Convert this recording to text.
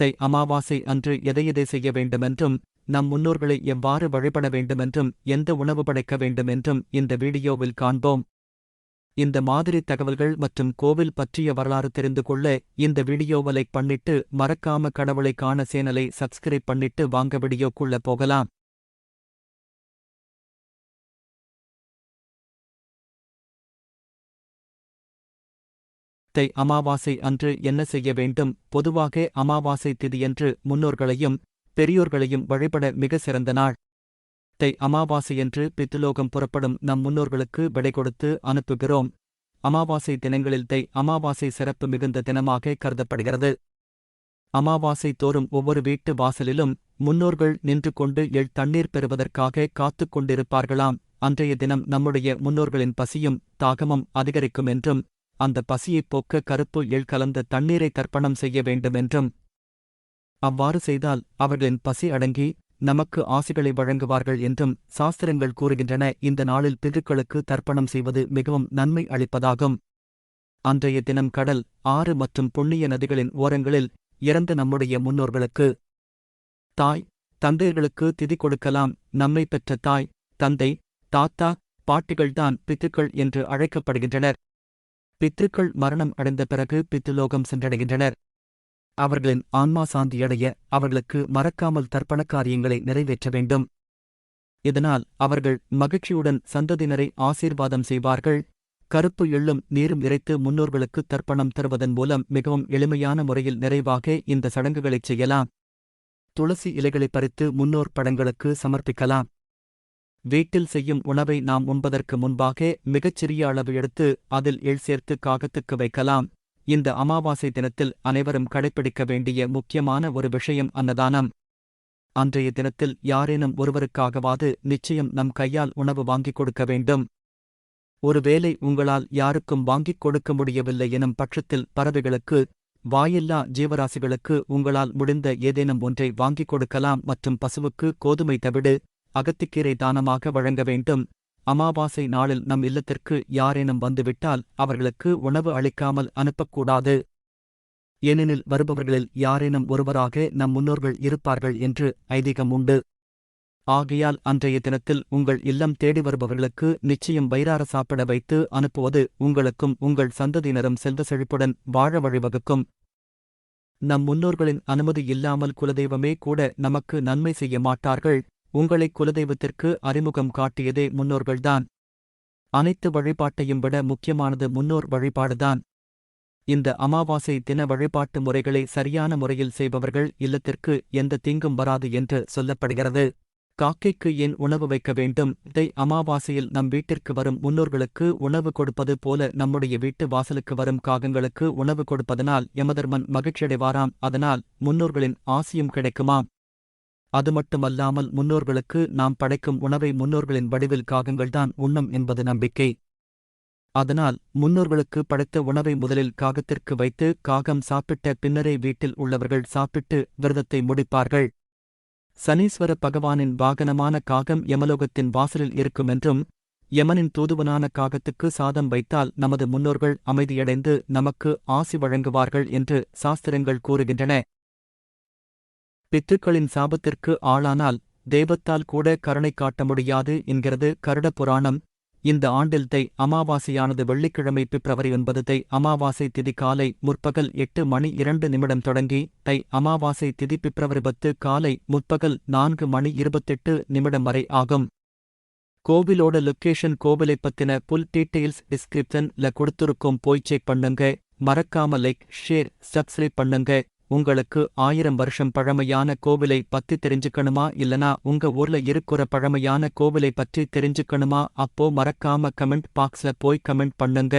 தை அமாவாசை அன்று எதை எதை செய்ய வேண்டுமென்றும் நம் முன்னோர்களை எவ்வாறு வழிபட வேண்டுமென்றும் எந்த உணவு படைக்க வேண்டுமென்றும் இந்த வீடியோவில் காண்போம். இந்த மாதிரி தகவல்கள் மற்றும் கோவில் பற்றிய வரலாறு தெரிந்து கொள்ள இந்த வீடியோவை லைக் பண்ணிட்டு மறக்காம கடவுளை காண சேனலை சப்ஸ்கிரைப் பண்ணிட்டு வாங்க வீடியோக்குள்ள போகலாம். தை அமாவாசை அன்று என்ன செய்ய வேண்டும்? பொதுவாக அமாவாசை திதியன்று முன்னோர்களையும் பெரியோர்களையும் வழிபட மிக சிறந்த நாள். தை அமாவாசையன்று பித்துலோகம் புறப்படும் நம் முன்னோர்களுக்கு விடை கொடுத்து அனுப்புகிறோம். அமாவாசை தினங்களில் தை அமாவாசை சிறப்பு மிகுந்த தினமாக கருதப்படுகிறது. அமாவாசை தோறும் ஒவ்வொரு வீட்டு வாசலிலும் முன்னோர்கள் நின்று கொண்டு எள் தண்ணீர் பெறுவதற்காக காத்துக் கொண்டிருப்பார்களாம். அன்றைய தினம் நம்முடைய முன்னோர்களின் பசியும் தாகமும் அதிகரிக்கும் என்றும் அந்த பசியைப் போக்க கருப்பு எள் கலந்த தண்ணீரை தர்ப்பணம் செய்ய வேண்டுமென்றும். அவ்வாறு செய்தால் அவர்களின் பசி அடங்கி நமக்கு ஆசிகளை வழங்குவார்கள் என்றும் சாஸ்திரங்கள் கூறுகின்றன. இந்த நாளில் பிதுக்களுக்கு தர்ப்பணம் செய்வது மிகவும் நன்மை அளிப்பதாகும். அன்றைய தினம் கடல் ஆறு மற்றும் புண்ணிய நதிகளின் ஓரங்களில் இறந்த நம்முடைய முன்னோர்களுக்கு தாய் தந்தையர்களுக்கு திதி கொடுக்கலாம். நம்மை பெற்ற தாய் தந்தை தாத்தா பாட்டிகள்தான் பித்துக்கள் என்று அழைக்கப்படுகின்றனர். பித்ருக்கள் மரணம் அடைந்த பிறகு பித்துலோகம் சென்றடைகின்றனர். அவர்களின் ஆன்மா சாந்தியடைய அவர்களுக்கு மறக்காமல் தர்ப்பண காரியங்களை நிறைவேற்ற வேண்டும். இதனால் அவர்கள் மகிழ்ச்சியுடன் சந்ததியினரை ஆசீர்வாதம் செய்வார்கள். கருப்பு எள்ளும் நீரும் இறைத்து முன்னோர்களுக்கு தர்ப்பணம் தருவதன் மூலம் மிகவும் எளிமையான முறையில் நிறைவாக இந்த சடங்குகளைச் செய்யலாம். துளசி இலைகளை பறித்து முன்னோர் படங்களுக்கு சமர்ப்பிக்கலாம். வீட்டில் செய்யும் உணவை நாம் உண்பதற்கு முன்பாக மிகச்சிறிய அளவு எடுத்து அதில் எள் சேர்த்து காகத்துக்கு வைக்கலாம். இந்த அமாவாசை தினத்தில் அனைவரும் கடைப்பிடிக்க வேண்டிய முக்கியமான ஒரு விஷயம் அன்னதானம். அன்றைய தினத்தில் யாரேனும் ஒருவருக்காகவாது நிச்சயம் நம் கையால் உணவு வாங்கிக் கொடுக்க வேண்டும். ஒருவேளை உங்களால் யாருக்கும் வாங்கிக் கொடுக்க முடியவில்லை எனும் பட்சத்தில் பறவைகளுக்கு வாயில்லா ஜீவராசிகளுக்கு உங்களால் முடிந்த ஏதேனும் ஒன்றை வாங்கிக் கொடுக்கலாம் மற்றும் பசுவுக்கு கோதுமை தவிடு அகத்திக்கீரை தானமாக வழங்க வேண்டும். அமாவாசை நாளில் நம் இல்லத்திற்கு யாரேனும் வந்துவிட்டால் அவர்களுக்கு உணவு அளிக்காமல் அனுப்பக்கூடாது. ஏனெனில் வருபவர்களில் யாரேனும் ஒருவராக நம் முன்னோர்கள் இருப்பார்கள் என்று ஐதீகம் உண்டு. ஆகையால் அன்றைய தினத்தில் உங்கள் இல்லம் தேடி வருபவர்களுக்கு நிச்சயம் வயிறார சாப்பிட வைத்து அனுப்புவது உங்களுக்கும் உங்கள் சந்ததியினரும் செல்வ செழிப்புடன் வாழ வழிவகுக்கும். நம் முன்னோர்களின் அனுமதி இல்லாமல் குலதெய்வமே கூட நமக்கு நன்மை செய்ய மாட்டார்கள். உங்களை குலதெய்வத்திற்கு அறிமுகம் காட்டியதே முன்னோர்கள்தான். அனைத்து வழிபாட்டையும் விட முக்கியமானது முன்னோர் வழிபாடுதான். இந்த அமாவாசை தின வழிபாட்டு முறைகளை சரியான முறையில் செய்பவர்கள் இல்லத்திற்கு எந்த தீங்கும் வராது என்று சொல்லப்படுகிறது. காக்கைக்கு ஏன் உணவு வைக்க வேண்டும்? இதை அமாவாசையில் நம் வீட்டிற்கு வரும் முன்னோர்களுக்கு உணவு கொடுப்பது போல நம்முடைய வீட்டு வாசலுக்கு வரும் காகங்களுக்கு உணவு கொடுப்பதனால் யமதர்மன் மகிழ்ச்சியடைவாராம். அதனால் முன்னோர்களின் ஆசியும் கிடைக்குமாம். அது மட்டுமல்லாமல் முன்னோர்களுக்கு நாம் படைக்கும் உணவை முன்னோர்களின் வடிவில் காகங்கள்தான் உண்ணும் என்பது நம்பிக்கை. அதனால் முன்னோர்களுக்கு படைத்த உணவை முதலில் காகத்திற்கு வைத்து காகம் சாப்பிட்ட பின்னரே வீட்டில் உள்ளவர்கள் சாப்பிட்டு விரதத்தை முடிப்பார்கள். சனீஸ்வர பகவானின் வாகனமான காகம் யமலோகத்தின் வாசலில் இருக்குமென்றும் யமனின் தூதுவனான காகத்துக்கு சாதம் வைத்தால் நமது முன்னோர்கள் அமைதியடைந்து நமக்கு ஆசி வழங்குவார்கள் என்று சாஸ்திரங்கள் கூறுகின்றன. பித்துக்களின் சாபத்திற்கு ஆளானால் தெய்வத்தால் கூட கருணை காட்ட முடியாது என்கிறது கருட புராணம். இந்த ஆண்டில் தை அமாவாசையானது வெள்ளிக்கிழமை பிப்ரவரி ஒன்பது தை அமாவாசை திதி காலை முற்பகல் எட்டு மணி இரண்டு நிமிடம் தொடங்கி தை அமாவாசை திதி பிப்ரவரி பத்து காலை முற்பகல் நான்கு மணி இருபத்தெட்டு நிமிடம் வரை ஆகும். கோவிலோட லொக்கேஷன் கோவிலை பத்தின புல் டீட்டெயில்ஸ் டிஸ்கிரிப்ஷன்ல கொடுத்திருக்கும் போய் செக் பண்ணுங்க. மறக்காம லைக் ஷேர் சப்ஸ்கிரைப் பண்ணுங்க. உங்களுக்கு ஆயிரம் வருஷம் பழமையான கோவிலை பத்தி தெரிஞ்சுக்கணுமா இல்லனா உங்க ஊர்ல இருக்கிற பழமையான கோவிலை பற்றி தெரிஞ்சுக்கணுமா அப்போ மறக்காம கமெண்ட் பாக்ஸ்ல போய் கமெண்ட் பண்ணுங்க.